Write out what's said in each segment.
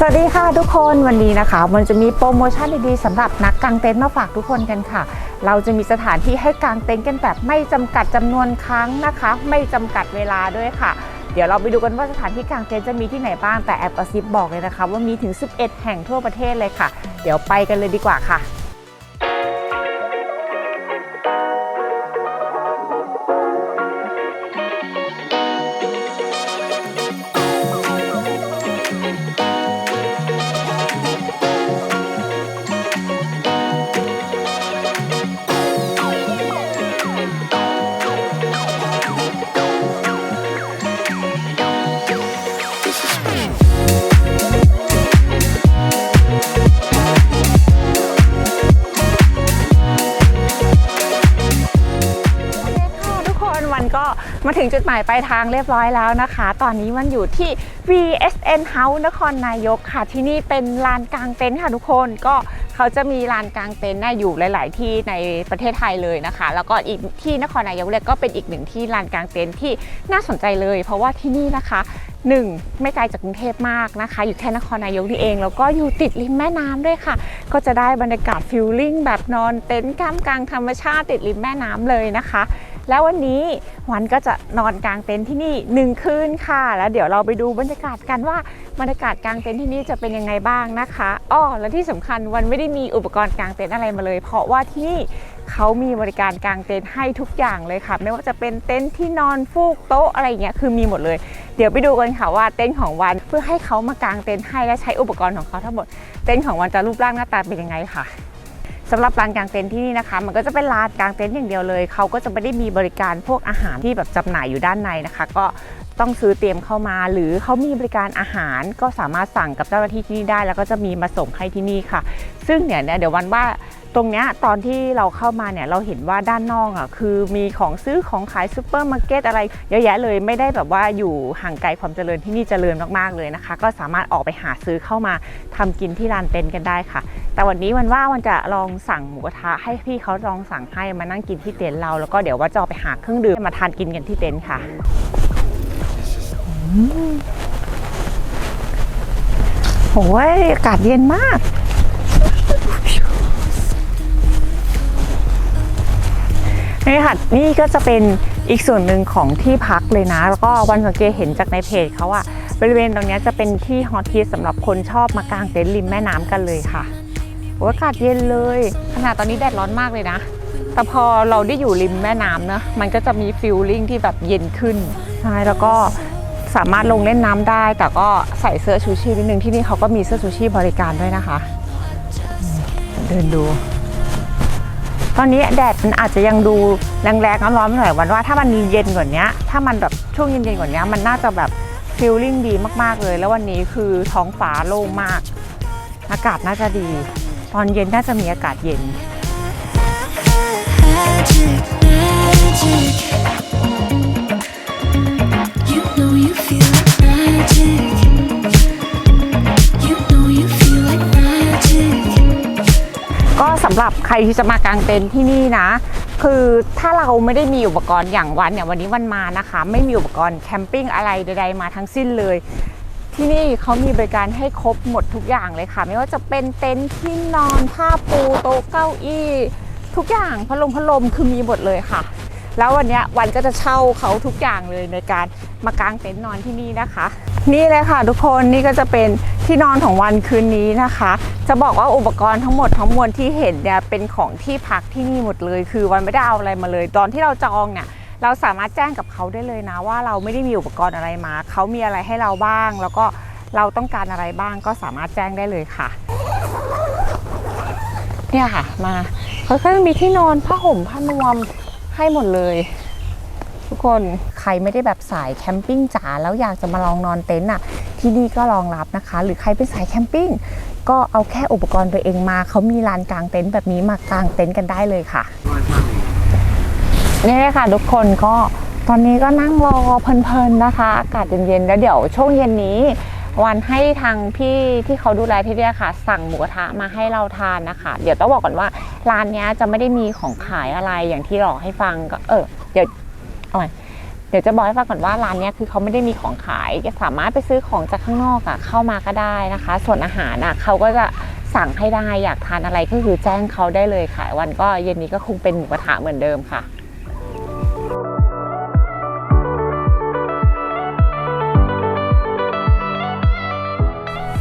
สวัสดีค่ะทุกคนวันนี้นะคะ มันจะมีโปรโมชั่นดีๆสำหรับนักกางเต็นท์มาฝากทุกคนกันค่ะ เราจะมีสถานที่ให้กางเต็นท์กันแบบไม่จำกัดจำนวนครั้งนะคะ ไม่จำกัดเวลาด้วยค่ะ เดี๋ยวเราไปดูกันว่าสถานที่กางเต็นท์จะมีที่ไหนบ้างแต่แอบกระซิบบอกเลยนะคะ ว่ามีถึง 11 แห่งทั่วประเทศเลยค่ะ เดี๋ยวไปกันเลยดีกว่าค่ะ มาถึงจุดหมายปลายทางเรียบร้อยแล้วนะคะ ตอนนี้มันอยู่ที่ VSN House นครนายกค่ะ ที่นี่เป็นลานกลางเต็นท์ค่ะทุกคนก็เขาจะมีลานกลางเต็นท์น่ะอยู่หลาย ๆ ที่ในประเทศไทยเลยนะคะ แล้วก็อีกที่นครนายกเนี่ยก็เป็นอีกหนึ่งที่ลานกลางเต็นท์ที่น่าสนใจเลย เพราะว่าที่นี่นะคะหนึ่งไม่ไกลจากกรุงเทพมากนะคะ อยู่แค่นครนายกนี่เอง แล้วก็อยู่ติดริมแม่น้ำด้วยค่ะ ก็จะได้บรรยากาศฟิลลิ่งแบบนอนเต็นท์ท่ามกลางธรรมชาติติดริมแม่น้ำเลยนะคะ แล้ววันนี้วันก็จะนอนกลางเต็นท์ที่นี่หนึ่งคืนค่ะ แล้วเดี๋ยวเราไปดูบรรยากาศกันว่าบรรยากาศกลางเต็นท์ที่นี่จะเป็นยังไงบ้างนะคะอ้อและที่สำคัญวันไม่ได้มีอุปกรณ์กลางเต็นท์อะไรมาเลย เพราะว่าที่นี่เขามีบริการกลางเต็นท์ให้ทุกอย่างเลยค่ะ ไม่ว่าจะเป็นเต็นท์ที่นอนฟูกโต๊ะอะไรอย่างเงี้ยคือมีหมดเลย เดี๋ยวไปดูกันค่ะว่าเต็นท์ของวันเพื่อให้เขามากางเต็นท์ให้และใช้อุปกรณ์ของเขาทั้งหมด เต็นท์ของวันจะรูปร่างหน้าตาเป็นยังไงค่ะ สำหรับลานกลางเต็นท์ที่นี่นะคะ มันก็จะเป็นลานกลางเต็นท์อย่างเดียวเลยเขาก็จะไม่ได้มีบริการพวกอาหารที่แบบจำหน่ายอยู่ด้านในนะคะ ก็ต้องซื้อเตรียมเข้ามา หรือเขามีบริการอาหารก็สามารถสั่งกับเจ้าหน้าที่ที่นี่ได้ แล้วก็จะมีมาส่งให้ที่นี่ค่ะ ซึ่งเนี่ยเดี๋ยววันว่า ตรงเนี้ยตอนที่เราเข้ามาเนี่ยเราเห็นว่าด้านนอกอะคือมีของซื้อของขายซูเปอร์มาร์เก็ตอะไรเยอะแยะเลยไม่ได้แบบว่าอยู่ห่างไกลความเจริญที่นี่เจริญมากๆเลยนะคะ ก็สามารถออกไปหาซื้อเข้ามาทำกินที่ร้านเต็นท์กันได้ค่ะ แต่วันนี้วันว่ามันจะลองสั่งหมูกระทะให้พี่เขาลองสั่งให้มานั่งกินที่เต็นท์เราแล้วก็เดี๋ยวว่าจะเอาไปหาเครื่องดื่มมาทานกินกันที่เต็นท์ค่ะโอ้ยอากาศเย็นมาก นี่ค่ะนี่ก็จะเป็นอีกส่วนหนึ่งของที่พักเลยนะ แล้วก็วันสังเกตเห็นจากในเพจเขาอะบริเวณตรงนี้จะเป็นที่ฮอตฮิตสำหรับคนชอบมากางเต็นท์ริมแม่น้ำกันเลยค่ะโอ้ยอากาศเย็นเลย ขนาดตอนนี้แดดร้อนมากเลยนะ แต่พอเราได้อยู่ริมแม่น้ำนะมันก็จะมีฟิลลิ่งที่แบบเย็นขึ้นใช่แล้วก็สามารถลงเล่นน้ำได้ แต่ก็ใส่เสื้อชูชีพนิดนึงที่นี่เขาก็มีเสื้อชูชีพบริการด้วยนะคะ เดินดู ตอนนี้แดดมันอาจจะยังดูแรงๆร้อนๆหน่อยวันว่าถ้ามันเย็นกว่านี้ถ้ามันแบบช่วงเย็นๆกว่านี้มันน่าจะแบบฟิลลิ่งดีมากๆเลย แล้ววันนี้คือท้องฟ้าโล่งมาก อากาศน่าจะดี ตอนเย็นน่าจะมีอากาศเย็น Magic, magic. สำหรับใครที่จะมากางเต็นท์ที่นี่นะ คือถ้าเราไม่ได้มีอุปกรณ์อย่างวันเนี่ยวันนี้วันมานะคะ ไม่มีอุปกรณ์แคมปิ้งอะไรใดๆมาทั้งสิ้นเลย ที่นี่เขามีบริการให้ครบหมดทุกอย่างเลยค่ะ ไม่ว่าจะเป็นเต็นท์ที่นอนผ้าปูโต๊ะเก้าอี้ ทุกอย่างพัดลมพัดลมคือมีหมดเลยค่ะ แล้ววันนี้วันก็จะเช่าเขาทุกอย่างเลยในการมากางเต็นท์นอนที่นี่นะคะ นี่เลยค่ะทุกคนนี่ก็จะเป็นที่นอนของวันคืนนี้นะคะ จะบอกว่าอุปกรณ์ทั้งหมดทั้งมวลที่เห็นเนี่ยเป็นของที่พักที่นี่หมดเลย คือวันไม่ได้เอาอะไรมาเลย ตอนที่เราจองเนี่ยเราสามารถแจ้งกับเขาได้เลยนะ ว่าเราไม่ได้มีอุปกรณ์อะไรมา เขามีอะไรให้เราบ้าง แล้วก็เราต้องการอะไรบ้างก็สามารถแจ้งได้เลยค่ะ เนี่ยค่ะมาเขาก็จะมีที่นอนผ้าห่มผ้านวมให้หมดเลย ทุกคนใครไม่ได้แบบสายแคมปิ้งจ๋าแล้วอยากจะมาลองนอนเต็นท์อะที่นี่ก็รองรับนะคะ หรือใครเป็นสายแคมปิ้ง ก็เอาแค่อุปกรณ์ตัวเองมา เขามีลานกลางเต็นท์แบบนี้มากางเต็นท์กันได้เลยค่ะนี่เลยค่ะทุกคนก็ตอนนี้ก็นั่งรอเพลินๆนะคะ อากาศเย็นๆแล้วเดี๋ยวช่วงเย็นนี้วันให้ทางพี่ที่เขาดูแลที่เนี่ค่ะ สั่งหมูกระทะมาให้เราทานนะคะ เดี๋ยวต้องบอกก่อนว่าร้านนี้จะไม่ได้มีของขายอะไรอย่างที่หลอกให้ฟังก็เออเดี๋ยวอาใหม่ เดี๋ยวจะบอกให้ฟังก่อนว่าร้านนี้คือเขาไม่ได้มีของขายจะสามารถไปซื้อของจากข้างนอกอะเข้ามาก็ได้นะคะ ส่วนอาหารอะเขาก็จะสั่งให้ได้อยากทานอะไรก็คือแจ้งเขาได้เลยค่ะวันก็เย็นนี้ก็คงเป็นหมูกระทะเหมือนเดิมค่ะ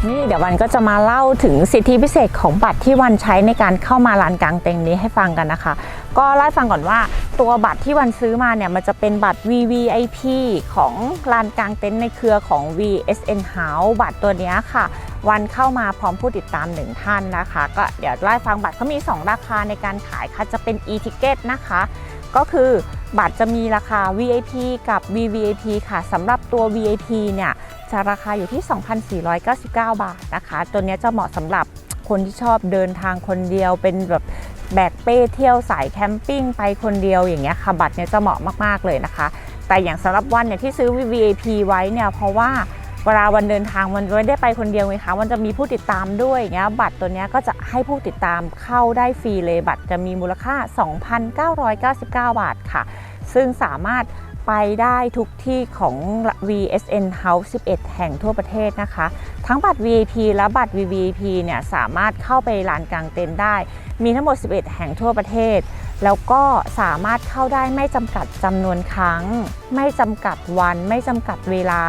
นี่เดี๋ยววันก็จะมาเล่าถึงสิทธิพิเศษของบัตรที่วันใช้ในการเข้ามาลานกลางเต็นท์นี้ให้ฟังกันนะคะ ก็เล่าฟังก่อนว่าตัวบัตรที่วันซื้อมาเนี่ยมันจะเป็นบัตร VVIP ของลานกลางเต็นท์ในเครือของ VSN House บัตรตัวนี้ค่ะ วันเข้ามาพร้อมผู้ติดตามหนึ่งท่านนะคะ ก็เดี๋ยวเล่าฟังบัตรเขามี 2 ราคาในการขายค่ะจะเป็น e-ticket นะคะ ก็คือ บัตรจะมีราคา VIP กับ VVIP ค่ะสำหรับตัว VIP เนี่ยจะราคาอยู่ที่ 2,499 บาทนะคะ ตัวนี้จะเหมาะสำหรับคนที่ชอบเดินทางคนเดียวเป็นแบบแบกเป้เที่ยวสายแคมปิ้งไปคนเดียวอย่างเงี้ยค่ะบัตรเนี่ยจะเหมาะมากๆเลยนะคะ แต่อย่างสำหรับวันเนี่ยที่ซื้อ VIP ไว้เนี่ยเพราะว่า เวลาวันเดินทางมันไม่ได้ไปคนเดียวไงคะมันจะมีผู้ติดตามด้วยอย่างเงี้ยบัตรตัวเนี้ยก็จะให้ผู้ติดตามเข้าได้ฟรีเลยบัตรจะมีมูลค่า 2,999 บาทค่ะ ซึ่งสามารถไปได้ทุกที่ของ VSN House 11 แห่งทั่วประเทศนะคะ ทั้งบัตร VIP และบัตร VVIP เนี่ยสามารถเข้าไปลานกลางเต็นท์ได้ มีทั้งหมด 11 แห่งทั่วประเทศ แล้วก็สามารถเข้าได้ไม่จำกัดจำนวนครั้ง ไม่จำกัดวัน ไม่จำกัดเวลา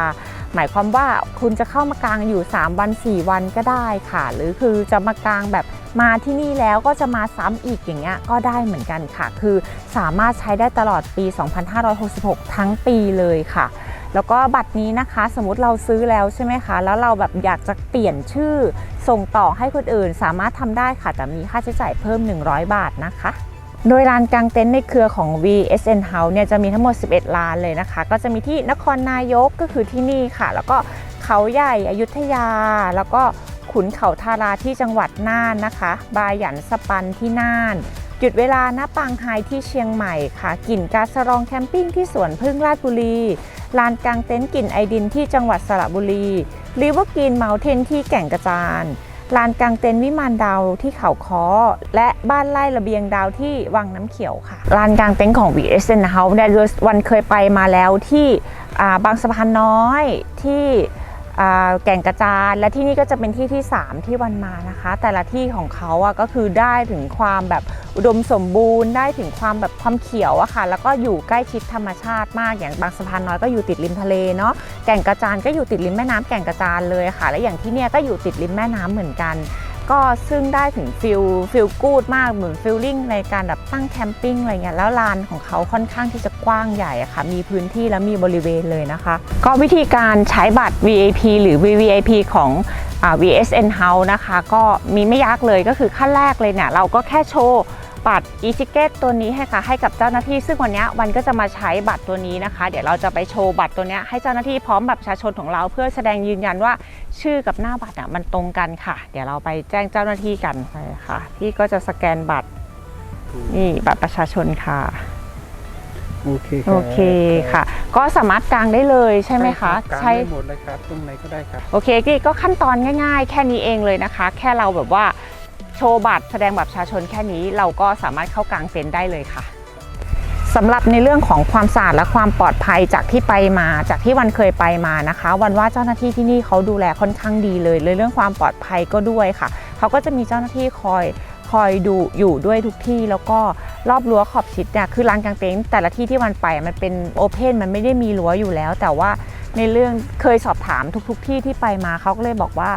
หมายความว่าคุณจะเข้ามากางอยู่ 3 วัน 4 วันก็ได้ค่ะ หรือคือจะมากางแบบมาที่นี่แล้วก็จะมาซ้ำอีกอย่างเงี้ยก็ได้เหมือนกันค่ะ คือสามารถใช้ได้ตลอดปี 2566 ทั้งปีเลยค่ะ แล้วก็บัตรนี้นะคะ สมมติเราซื้อแล้วใช่ไหมคะ แล้วเราแบบอยากจะเปลี่ยนชื่อส่งต่อให้คนอื่น สามารถทำได้ค่ะ แต่มีค่าใช้จ่ายเพิ่ม 100 บาทนะคะ โดยลานกลางเต็นท์ในเครือของ VSN House เนี่ยจะมีทั้งหมด 11 ลานเลยนะคะ ก็จะมีที่นครนายกก็คือที่นี่ค่ะ แล้วก็เขาใหญ่อยุธยา แล้วก็ขุนเขาทาราที่จังหวัดน่านนะคะ บาหยันสปันที่น่าน หยุดเวลาณปางไฮที่เชียงใหม่ค่ะ กลิ่นกาสรองแคมปิ้งที่สวนพึ่งราชบุรี ลานกลางเต็นท์กลิ่นไอดินที่จังหวัดสระบุรีริเวอร์กรีนเมลเทนที่แก่งกระจาน ลานกลางเต็นท์วิมานดาวที่เขาค้อและบ้านไร่ระเบียงดาวที่วังน้ำเขียวค่ะ ลานกลางเต็นท์ของ VSN House เนี่ยวันเคยไปมาแล้วที่บางสะพานน้อยที่ แก่งกระจานและที่นี่ก็จะเป็นที่ที่ 3 ที่วันมานะคะ แต่ละที่ของเขาอะก็คือได้ถึงความแบบอุดมสมบูรณ์ ได้ถึงความแบบความเขียวอะค่ะ แล้วก็อยู่ใกล้ชิดธรรมชาติมากอย่างบางสะพานน้อยก็อยู่ติดริมทะเลเนาะแก่งกระจานก็อยู่ติดริมแม่น้ำแก่งกระจานเลยค่ะ และอย่างที่เนี่ยก็อยู่ติดริมแม่น้ำเหมือนกัน ก็ซึ่งได้ถึงฟิลฟิลกูดมากเหมือนฟิลลิ่งในการแบบตั้งแคมปิ้งอะไรเงี้ยแล้วลานของเขาค่อนข้างที่จะกว้างใหญ่อะค่ะ มีพื้นที่และมีบริเวณเลยนะคะ ก็วิธีการใช้บัตร VIP หรือ VVIP ของอ VSN House นะคะ ก็มีไม่ยากเลยก็คือขั้นแรกเลยเนี่ย เราก็แค่โชว์ บัตร e-ticket ตัวนี้ให้ค่ะให้กับเจ้าหน้าที่ ซึ่งวันเนี้ยวันก็จะมาใช้บัตรตัวนี้นะคะ เดี๋ยวเราจะไปโชว์บัตรตัวเนี้ยให้เจ้าหน้าที่พร้อมบัตรประชาชนของเราเพื่อแสดงยืนยันว่าชื่อกับหน้าบัตรอะมันตรงกันค่ะ เดี๋ยวเราไปแจ้งเจ้าหน้าที่กันไปค่ะ พี่ก็จะสแกนบัตรนี่บัตรประชาชนค่ะโอเคโอเคค่ะ ก็สามารถกางได้เลยใช่ไหมคะใช่ได้หมดเลยครับตรงไหนก็ได้ครับโอเคกี้ก็ขั้นตอนง่าย ๆ แค่นี้เองเลยนะคะ แค่เราแบบว่า โชว์บัตรแสดงบัตรประชาชนแค่นี้เราก็สามารถเข้ากลางเต็นท์ได้เลยค่ะสำหรับในเรื่องของความสะอาดและความปลอดภัยจากที่ไปมาจากที่วันเคยไปมานะคะ วันว่าเจ้าหน้าที่ที่นี่เขาดูแลค่อนข้างดีเลยเลยเรื่องความปลอดภัยก็ด้วยค่ะ เขาก็จะมีเจ้าหน้าที่คอยคอยดูอยู่ด้วยทุกที่แล้วก็รอบรั้วขอบชิดเนี่ยคือลานกลางเต็นท์แต่ละที่ที่วันไปมันเป็นโอเพนมันไม่ได้มีรั้วอยู่แล้ว แต่ว่าในเรื่องเคยสอบถามทุก ๆ ที่ที่ไปมาเขาก็เลยบอกว่า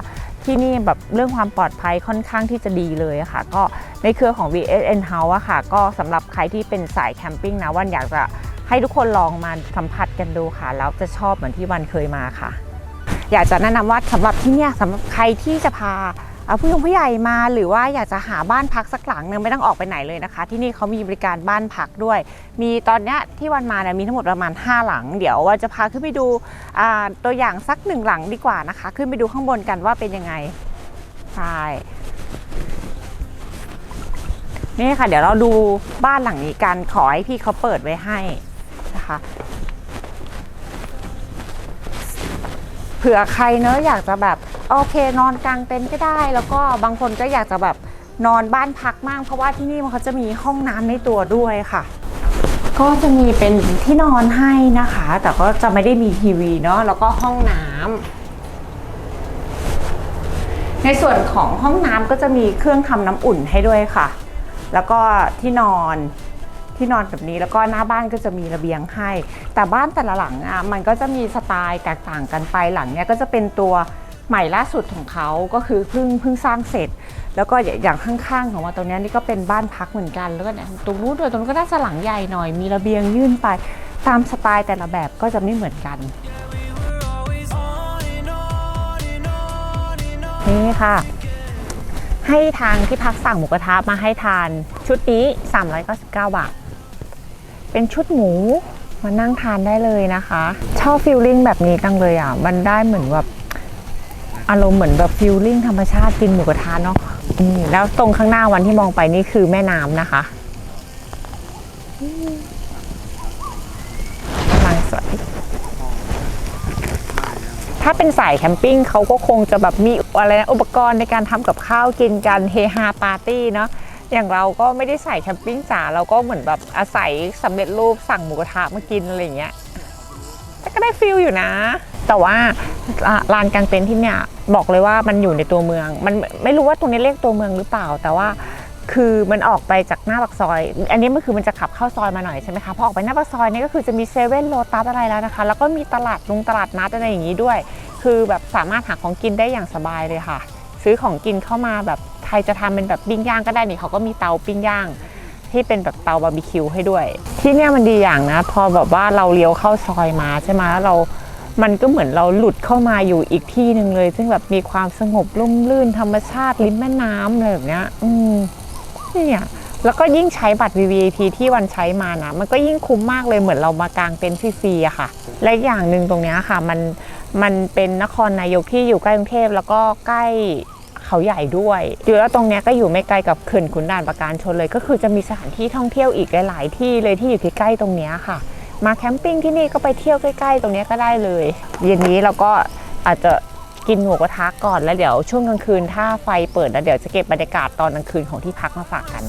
ที่นี่แบบเรื่องความปลอดภัยค่อนข้างที่จะดีเลยค่ะ ก็ในเครือของ VSN House อะค่ะ ก็สำหรับใครที่เป็นสายแคมปิ้งนะวันอยากจะให้ทุกคนลองมาสัมผัสกันดูค่ะ แล้วจะชอบเหมือนที่วันเคยมาค่ะ อยากจะแนะนำว่าสำหรับที่เนี่ยสำหรับใครที่จะพา ผู้ยงผู้ใหญ่มาหรือว่าอยากจะหาบ้านพักสักหลังนึงไม่ต้องออกไปไหนเลยนะคะ ที่นี่เขามีบริการบ้านพักด้วย มีตอนนี้ที่วันมาเนี่ยมีทั้งหมดประมาณ 5 หลัง เดี๋ยววันจะพาขึ้นไปดูตัวอย่างสักหนึ่งหลังดีกว่านะคะ ขึ้นไปดูข้างบนกันว่าเป็นยังไงใช่นี่ค่ะ เดี๋ยวเราดูบ้านหลังนี้กันขอให้พี่เขาเปิดไว้ให้นะคะ เผื่อใครเนอะอยากจะแบบโอเคนอนกลางเต็นท์ก็ได้ แล้วก็บางคนก็อยากจะแบบนอนบ้านพักมากเพราะว่าที่นี่มันเขาจะมีห้องน้ำในตัวด้วยค่ะ ก็จะมีเป็นที่นอนให้นะคะ แต่ก็จะไม่ได้มีทีวีเนาะแล้วก็ห้องน้ำในส่วนของห้องน้ำก็จะมีเครื่องทำน้ำอุ่นให้ด้วยค่ะ แล้วก็ที่นอน ที่นอนแบบนี้ แล้วก็หน้าบ้านก็จะมีระเบียงให้ แต่บ้านแต่ละหลังอะมันก็จะมีสไตล์แตกต่างกันไปหลังเนี้ยก็จะเป็นตัวใหม่ล่าสุดของเขาก็คือเพิ่งเพิ่งสร้างเสร็จ แล้วก็อย่างข้างๆของมาตรงนี้นี่ก็เป็นบ้านพักเหมือนกันแล้วก็เนี่ยตรงนู้นด้วยตรงนู้นก็น่าจะหลังใหญ่หน่อยมีระเบียงยื่นไปตามสไตล์แต่ละแบบก็จะไม่เหมือนกันนี่ค่ะ ให้ทางที่พักสั่งหมูกระทะมาให้ทานชุดนี้ 399 บาท เป็นชุดหมูมานั่งทานได้เลยนะคะ ชอบฟิลลิ่งแบบนี้จังเลยอะ มันได้เหมือนแบบอารมณ์เหมือนแบบฟิลลิ่งธรรมชาติกินหมูกระทะเนาะแล้วตรงข้างหน้าวันที่มองไปนี่คือแม่น้ำนะคะกำลังสวยถ้าเป็นสายแคมปิ้งเขาก็คงจะแบบมีอะไรนะอุปกรณ์ในการทำกับข้าวกินกันเฮฮาปาร์ตี้เนาะ อย่างเราก็ไม่ได้ใส่แคมปิ้งจ๋าเราก็เหมือนแบบอาศัยสำเร็จรูปสั่งหมูกระทะมากินอะไรอย่างเงี้ยแต่ก็ได้ฟิลอยู่นะ แต่ว่าลานกลางเต็นท์ที่เนี่ยบอกเลยว่ามันอยู่ในตัวเมือง มันไม่รู้ว่าตรงนี้เรียกตัวเมืองหรือเปล่า แต่ว่าคือมันออกไปจากหน้าปากซอย อันนี้มันคือมันจะขับเข้าซอยมาหน่อยใช่ไหมคะ พอออกไปหน้าปากซอยนี่ก็คือจะมีเซเว่นโลตัสอะไรแล้วนะคะ แล้วก็มีตลาดลงตลาดนัดอะไรอย่างนี้ด้วย คือแบบสามารถหาของกินได้อย่างสบายเลยค่ะ ซื้อของกินเข้ามาแบบ รจะทำเป็นแบบปิ้งย่างก็ได้นี่เขาก็มีเตาปิ้งย่างที่เป็นแบบเตาบาร์บีคิวให้ด้วย ที่เนี่ยมันดีอย่างนะ พอแบบว่าเราเลี้ยวเข้าซอยมาใช่ไหมแล้วเรา มันก็เหมือนเราหลุดเข้ามาอยู่อีกที่หนึ่งเลย ซึ่งแบบมีความสงบร่มรื่นธรรมชาติริมแม่น้ำอะไรแบบเนี้ย อืมเนี่ยแล้วก็ยิ่งใช้บัตร VVIP ที่วันใช้มานะ มันก็ยิ่งคุ้มมากเลยเหมือนเรามากางเต็นท์ฟรีๆอะค่ะ และอย่างหนึ่งตรงนี้ค่ะ มันมันเป็นนครนายกที่อยู่ใกล้กรุงเทพแล้วก็ใกล้ เขาใหญ่ด้วยอยู่แล้วตรงนี้ก็อยู่ไม่ไกลกับเขื่อนขุนด่านประการชนเลย ก็คือจะมีสถานที่ท่องเที่ยวอีกหลาย ๆ ที่เลยที่อยู่ที่ใกล้ตรงนี้ค่ะ มาแคมปิ้งที่นี่ก็ไปเที่ยวใกล้ ๆ ตรงนี้ก็ได้เลยเย็นนี้เราก็อาจจะกินหมูกระทะก่อนแล้วเดี๋ยวช่วงกลางคืนถ้าไฟเปิดแล้วเดี๋ยวจะเก็บบรรยากาศตอนกลางคืนของที่พักมาฝากกัน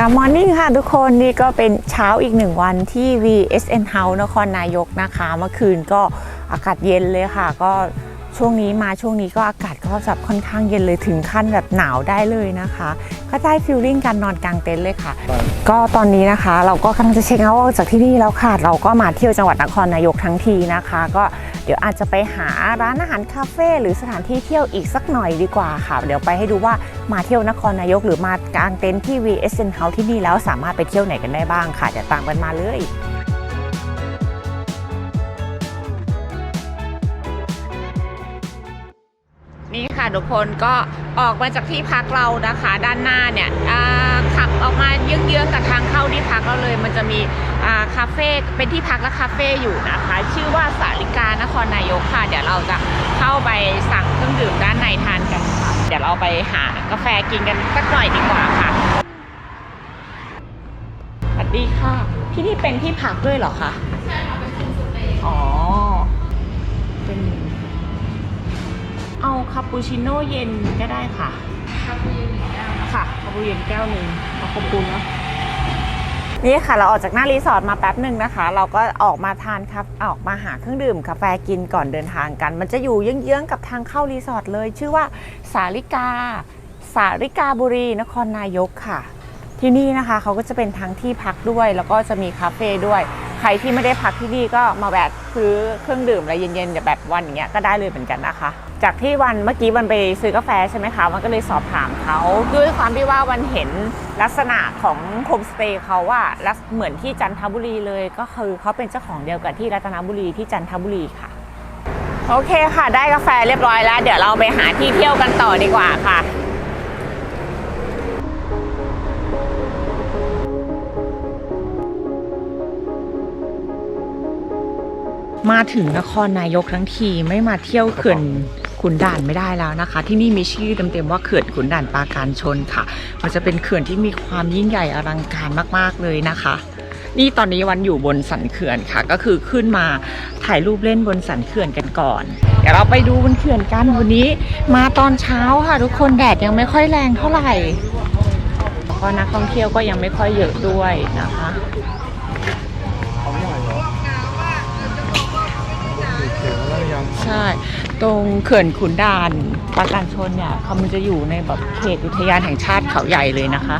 ค่ะมอร์นิ่งค่ะทุกคนนี่ก็เป็นเช้าอีกหนึ่งวันที่ VSN House นครนายกนะคะ เมื่อคืนก็อากาศเย็นเลยค่ะ ก็ ช่วงนี้มาช่วงนี้ก็อากาศก็แบบค่อนข้างเย็นเลยถึงขั้นแบบหนาวได้เลยนะคะ ก็ได้ฟิลลิ่งการนอนกลางเต็นท์เลยค่ะ ก็ตอนนี้นะคะ เราก็กำลังจะเช็คเอาท์ออกจากที่นี่แล้วค่ะ เราก็มาเที่ยวจังหวัดนครนายกทั้งทีนะคะ ก็เดี๋ยวอาจจะไปหาร้านอาหารคาเฟ่หรือสถานที่เที่ยวอีกสักหน่อยดีกว่าค่ะ เดี๋ยวไปให้ดูว่ามาเที่ยวนครนายก หรือมากางเต็นท์ที่ VSN House ที่นี่แล้วสามารถไปเที่ยวไหนกันได้บ้างค่ะเดี๋ยวตามกันมาเลย นี่ค่ะทุกคนก็ออกมาจากที่พักเรานะคะ ด้านหน้าเนี่ยอ่าขับออกมาเยื้องๆกับทางเข้าที่พักเราเลย มันจะมีอ่าคาเฟ่เป็นที่พักและคาเฟ่อยู่นะคะ ชื่อว่าสาริกานครนายกค่ะ เดี๋ยวเราจะเข้าไปสั่งเครื่องดื่มด้านในทานกันค่ะ เดี๋ยวเราไปหากาแฟกินกันสักหน่อยดีกว่าค่ะสวัสดีค่ะ ที่นี่เป็นที่พักด้วยเหรอคะใช่ค่ะเป็นที่สุดเลยอ๋อเป็น เอาคาปูชิโน่เย็นก็ได้ค่ะคาปูเย็นแก้วค่ะคาปูเย็นแก้วหนึ่งเอาขอบคุณนะนี่ค่ะเราออกจากหน้ารีสอร์ทมาแป๊บหนึ่งนะคะ เราก็ออกมาทานครับออกมาหาเครื่องดื่มกาแฟกินก่อนเดินทางกัน มันจะอยู่เยื้องๆกับทางเข้ารีสอร์ทเลย ชื่อว่าสาริกา สาริกาบุรีนครนายกค่ะ ที่นี่นะคะเขาก็จะเป็นทั้งที่พักด้วย แล้วก็จะมีคาเฟ่ด้วย ใครที่ไม่ได้พักที่นี่ก็มาแวะซื้อเครื่องดื่มอะไรเย็นๆแบบวันอย่างเงี้ยก็ได้เลยเหมือนกันนะคะ จากที่วันเมื่อกี้วันไปซื้อกาแฟใช่ไหมคะมันก็เลยสอบถามเขาด้วยความที่ว่าวันเห็นลักษณะของโฮมสเตย์เขาว่าลักษเหมือนที่จันทบุรีเลยก็คือเขาเป็นเจ้าของเดียวกับที่รัตนบุรีที่จันทบุรีค่ะ โอเคค่ะ ได้กาแฟเรียบร้อยแล้ว เดี๋ยวเราไปหาที่เที่ยวกันต่อดีกว่าค่ะมาถึงนครนายกทั้งทีไม่มาเที่ยวเขื่อน ขุนด่านไม่ได้แล้วนะคะ ที่นี่มีชื่อเต็มๆว่าเขื่อนขุนด่านปราการชนค่ะ มันจะเป็นเขื่อนที่มีความยิ่งใหญ่อลังการมากๆเลยนะคะ นี่ตอนนี้วันอยู่บนสันเขื่อนค่ะ ก็คือขึ้นมาถ่ายรูปเล่นบนสันเขื่อนกันก่อนเดี๋ยวเราไปดูบนเขื่อนกันวันนี้ มาตอนเช้าค่ะ ทุกคนแดดยังไม่ค่อยแรงเท่าไหร่แล้วก็นักท่องเที่ยวก็ยังไม่ค่อยเยอะด้วยนะคะใช่ ตรงเขื่อนขุนด่านปราการชนเนี่ยเขามันจะอยู่ในแบบเขตอุทยานแห่งชาติเขาใหญ่เลยนะคะ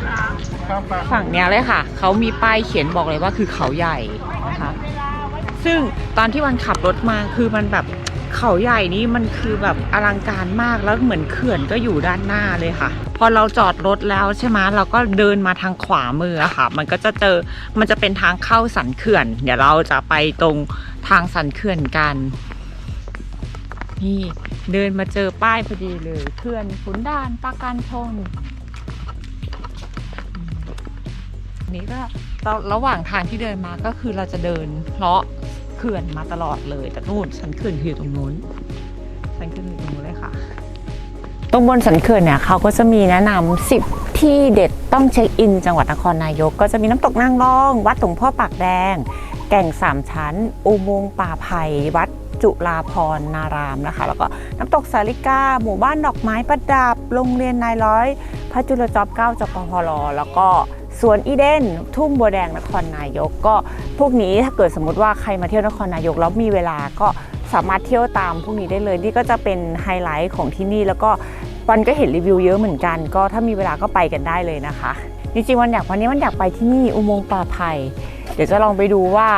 ฝั่งเนี้ยเลยค่ะ เขามีป้ายเขียนบอกเลยว่าคือเขาใหญ่นะคะ ซึ่งตอนที่วันขับรถมาคือมันแบบเขาใหญ่นี่มันคือแบบอลังการมากแล้วเหมือนเขื่อนก็อยู่ด้านหน้าเลยค่ะ พอเราจอดรถแล้วใช่ไหมเราก็เดินมาทางขวามือค่ะ มันก็จะเจอมันจะเป็นทางเข้าสันเขื่อน เดี๋ยวเราจะไปตรงทางสันเขื่อนกัน นี่เดินมาเจอป้ายพอดีเลยเขื่อนขุนด่านปราการชน นี่ก็ตอนระหว่างทางที่เดินมาก็คือเราจะเดินเลาะเขื่อนมาตลอดเลย แต่นู่นสันเขื่อนอยู่ตรงนู้นสันเขื่อนอยู่ตรงนู้นเลยค่ะ ตรงบนสันเขื่อนเนี่ยเขาก็จะมีแนะนำ10ที่เด็ดต้องเช็คอิน จังหวัดนครนายก ก็จะมีน้ำตกนางรอง วัดหลวงพ่อปากแดง แก่งสามชั้น อุโมงค์ป่าไผ่วัด จุฬาพรนารามนะคะ แล้วก็น้ำตกสาลิกา หมู่บ้านดอกไม้ประดับ โรงเรียนนายร้อย พระจุลจอมเกล้าจปพลแล้วก็สวนอีเดน ทุ่งบัวแดงนครนายกก็พวกนี้ถ้าเกิดสมมติว่าใครมาเที่ยวนครนายกแล้วมีเวลาก็สามารถเที่ยวตามพวกนี้ได้เลย นี่ก็จะเป็นไฮไลท์ของที่นี่แล้วก็วันก็เห็นรีวิวเยอะเหมือนกัน ก็ถ้ามีเวลาก็ไปกันได้เลยนะคะ จริงๆวันอยากวันนี้มันอยากไปที่นี่อุโมงค์ป่าไผ่เดี๋ยวจะลองไปดูว่า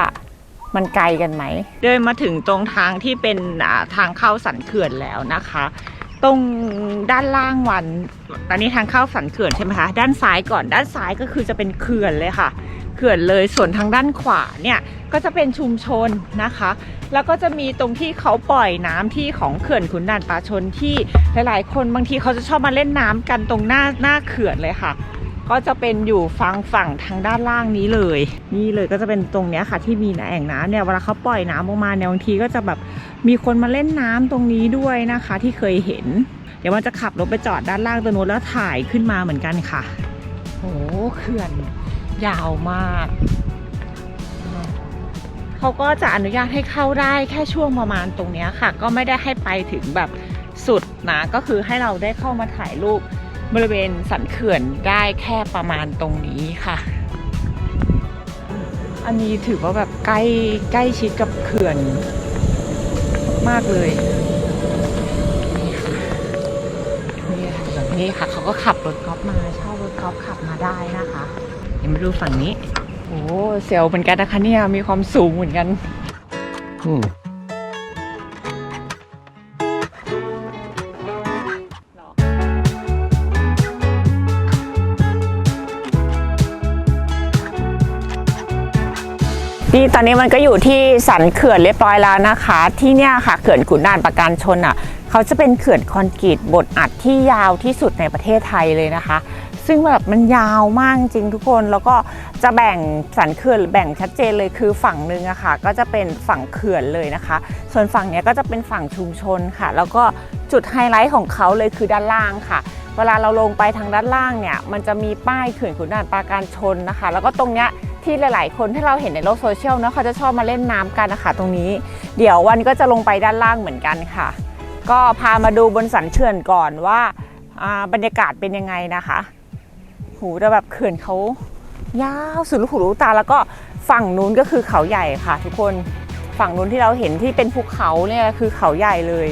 มันไกลกันไหม เดินมาถึงตรงทางที่เป็นทางเข้าสันเขื่อนแล้วนะคะ ตรงด้านล่างวันตอนนี้ทางเข้าสันเขื่อนใช่ไหมคะ ด้านซ้ายก่อน ด้านซ้ายก็คือจะเป็นเขื่อนเลยค่ะ เขื่อนเลย ส่วนทางด้านขวาเนี่ยก็จะเป็นชุมชนนะคะ แล้วก็จะมีตรงที่เขาปล่อยน้ำที่ของเขื่อนขุนด่านปลาชนที่หลาย ๆ คนบางทีเขาจะชอบมาเล่นน้ำกันตรงหน้าหน้าเขื่อนเลยค่ะ ก็จะเป็นอยู่ฝั่งฝั่งทางด้านล่างนี้เลย นี่เลยก็จะเป็นตรงเนี้ยค่ะ ที่มีแอ่งน้ำเนี่ยเวลาเขาปล่อยน้ำออกมาเนี่ยบางทีก็จะแบบมีคนมาเล่นน้ำตรงนี้ด้วยนะคะ ที่เคยเห็น เดี๋ยวมันจะขับรถไปจอดด้านล่างตรงนู้นแล้วถ่ายขึ้นมาเหมือนกันค่ะโอ้เขื่อนยาวมากเขาก็จะอนุญาตให้เข้าได้แค่ช่วงประมาณตรงเนี้ยค่ะ ก็ไม่ได้ให้ไปถึงแบบสุดนะก็คือให้เราได้เข้ามาถ่ายรูป บริเวณสันเขื่อนได้แค่ประมาณตรงนี้ค่ะ อันนี้ถือว่าแบบใกล้ใกล้ชิดกับเขื่อนมากเลยนี่ค่ะแบบนี้ค่ะเขาก็ขับรถกอล์ฟมาเช่ารถกอล์ฟขับมาได้นะคะเดี๋ยวมาดูฝั่งนี้ โอ้เซลเหมือนกันนะคะเนี่ยมีความสูงเหมือนกัน อืม นี่ตอนนี้มันก็อยู่ที่สันเขื่อนเรียบร้อยแล้วนะคะ ที่เนี่ยค่ะเขื่อนขุนด่านปราการชนอะเขาจะเป็นเขื่อนคอนกรีตบดอัดที่ยาวที่สุดในประเทศไทยเลยนะคะ ซึ่งแบบมันยาวมากจริงทุกคนแล้วก็จะแบ่งสันเขื่อนแบ่งชัดเจนเลยคือฝั่งหนึ่งอะค่ะ ก็จะเป็นฝั่งเขื่อนเลยนะคะ ส่วนฝั่งเนี้ยก็จะเป็นฝั่งชุมชนค่ะ แล้วก็จุดไฮไลท์ของเขาเลยคือด้านล่างค่ะเวลาเราลงไปทางด้านล่างเนี่ยมันจะมีป้ายเขื่อนขุนด่านปราการชนนะคะ แล้วก็ตรงเนี้ย ที่หลาย ๆ คนที่เราเห็นในโลกโซเชียลเนอะเขาจะชอบมาเล่นน้ำกันนะคะตรงนี้ เดี๋ยววันก็จะลงไปด้านล่างเหมือนกันค่ะ ก็พามาดูบนสันเขื่อนก่อนว่าาบรรยากาศเป็นยังไงนะคะ หูแต่แบบเขื่อนเขายาวสุดลูกหูลูกตาแล้วก็ฝั่งนู้นก็คือเขาใหญ่ค่ะ ทุกคนฝั่งนู้นที่เราเห็นที่เป็นภูเขาเนี่ยคือเขาใหญ่เลย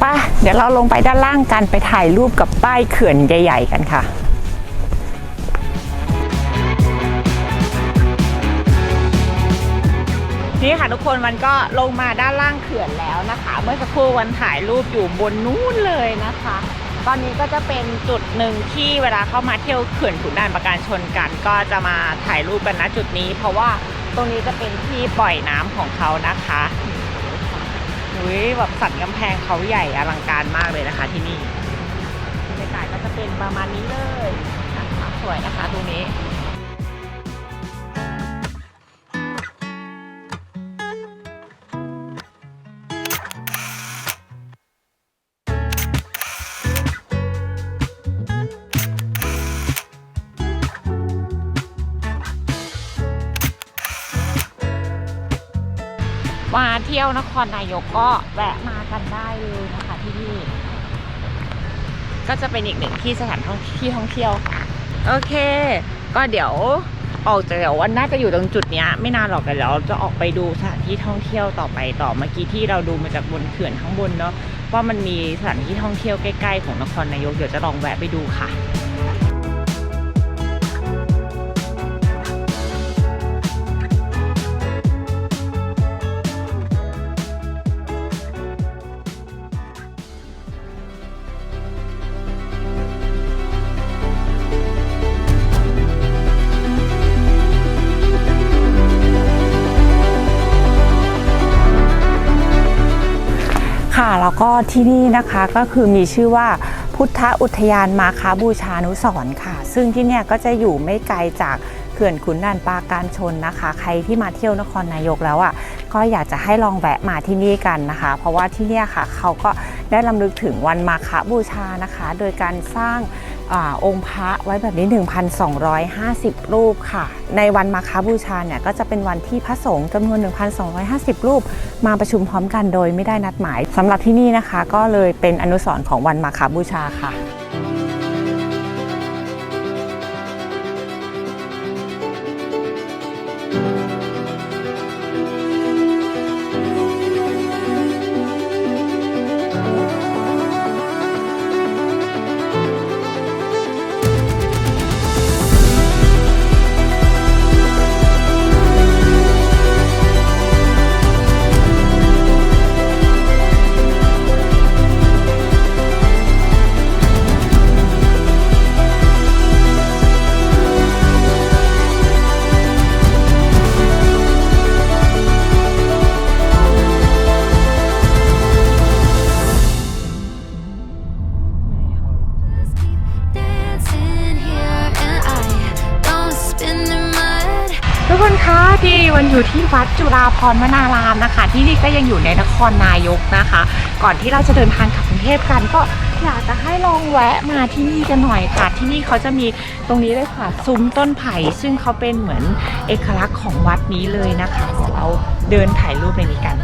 ไป่ะเดี๋ยวเราลงไปด้านล่างกันไปถ่ายรูปกับป้ายเขื่อนใหญ่ ๆ กันค่ะ นี่ค่ะทุกคนมันก็ลงมาด้านล่างเขื่อนแล้วนะคะ เมื่อสักครู่วันถ่ายรูปอยู่บนนู้นเลยนะคะ ตอนนี้ก็จะเป็นจุดหนึ่งที่เวลาเข้ามาเที่ยวเขื่อนขุนด่านประการชนกัน ก็จะมาถ่ายรูปกันณจุดนี้ เพราะว่าตรงนี้จะเป็นที่ปล่อยน้ำของเขานะคะอุ้ยแบบสันกำแพงเขาใหญ่อลังการมากเลยนะคะ ที่นี่บรรยากาศก็จะเป็นประมาณนี้เลยนะคะสวยนะคะตรงนี้ เที่ยวนครนายกก็แวะมากันได้เลยนะคะที่นี่ก็จะเป็นอีกหนึ่งที่สถานท่องที่ท่องเที่ยวโอเค ก็เดี๋ยวออกจากเดี๋ยววันน่าจะอยู่ตรงจุดนี้ไม่นานหรอกแต่เดี๋ยวจะออกไปดูสถานที่ท่องเที่ยวต่อไปต่อเมื่อกี้ที่เราดูมาจากบนเขื่อนข้างบนเนาะว่ามันมีสถานที่ท่องเที่ยวใกล้ๆของนครนายกเดี๋ยวจะลองแวะไปดูค่ะ แล้วก็ที่นี่นะคะก็คือมีชื่อว่าพุทธอุทยานมาคาบูชานุสรค่ะ ซึ่งที่เนี่ยก็จะอยู่ไม่ไกลจากเขื่อนขุนด่านปราการชนนะคะ ใครที่มาเที่ยวนครนายกแล้วอะก็อยากจะให้ลองแวะมาที่นี่กันนะคะ เพราะว่าที่เนี่ยค่ะเขาก็ได้ลำลึกถึงวันมาคบูชานะคะ โดยการสร้าง อองค์พระไว้แบบนี้ 1,250 รูปค่ะ ในวันมาคาบูชาเนี่ยก็จะเป็นวันที่พระสงฆ์จำนวน 1,250 รูป มาประชุมพร้อมกันโดยไม่ได้นัดหมายสำหรับที่นี่นะคะ ก็เลยเป็นอนุสรณ์ของวันมาคาบูชาค่ะ พรวนารามนะคะ ที่นี่ก็ยังอยู่ในนครนายกนะคะ ก่อนที่เราจะเดินทางกลับกรุงเทพกันก็อยากจะให้ลองแวะมาที่นี่กันหน่อยค่ะ ที่นี่เขาจะมีตรงนี้เลยค่ะซุ้มต้นไผ่ซึ่งเขาเป็นเหมือนเอกลักษณ์ของวัดนี้เลยนะคะเดี๋ยวเราเดินถ่ายรูปในนี้กัน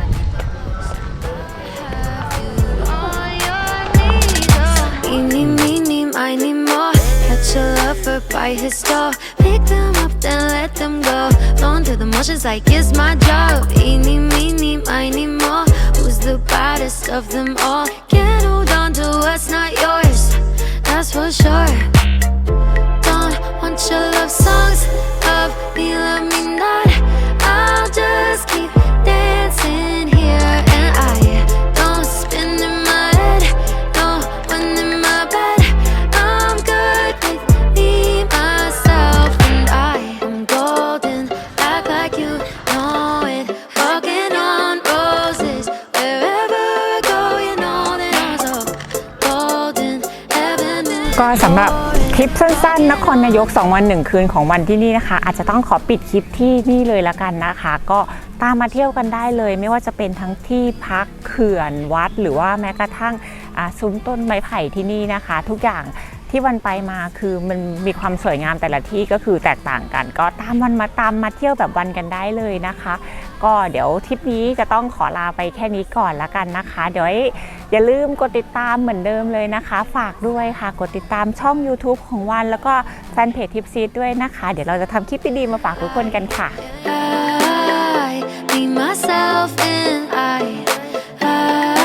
On your knees, oh. Eeny, meeny, miny, more. Catch a lover by his door. Pick them up, then let them go. Flown through the motions like it's my job. Eeny, meeny, miny, more. Who's the baddest of them all? Can't hold on to what's not yours. That's for sure. Don't want your love songs. Love me, love me not. I'll just keep dancing ก็สำหรับคลิปสั้นๆนครนายก 2 วัน 1 คืนของวันที่นี่นะคะ อาจจะต้องขอปิดคลิปที่นี่เลยละกันนะคะ ก็ตามมาเที่ยวกันได้เลย ไม่ว่าจะเป็นทั้งที่พักเขื่อนวัด หรือว่าแม้กระทั่งซุ้มต้นไม้ไผ่ที่นี่นะคะ ทุกอย่างที่วันไปมาคือมันมีความสวยงามแต่ละที่ก็คือแตกต่างกัน ก็ตามวันมาตามมาเที่ยวแบบวันกันได้เลยนะคะ ก็เดี๋ยวทริปนี้จะต้องขอลาไปแค่นี้ก่อนละกันนะคะ เดี๋ยวอย่าลืมกดติดตามเหมือนเดิมเลยนะคะ ฝากด้วยค่ะ กดติดตามช่อง YouTube ของวันแล้วก็แฟนเพจทิปซีดด้วยนะคะ เดี๋ยวเราจะทำคลิปดีๆมาฝากทุกคนกันค่ะ I be myself and I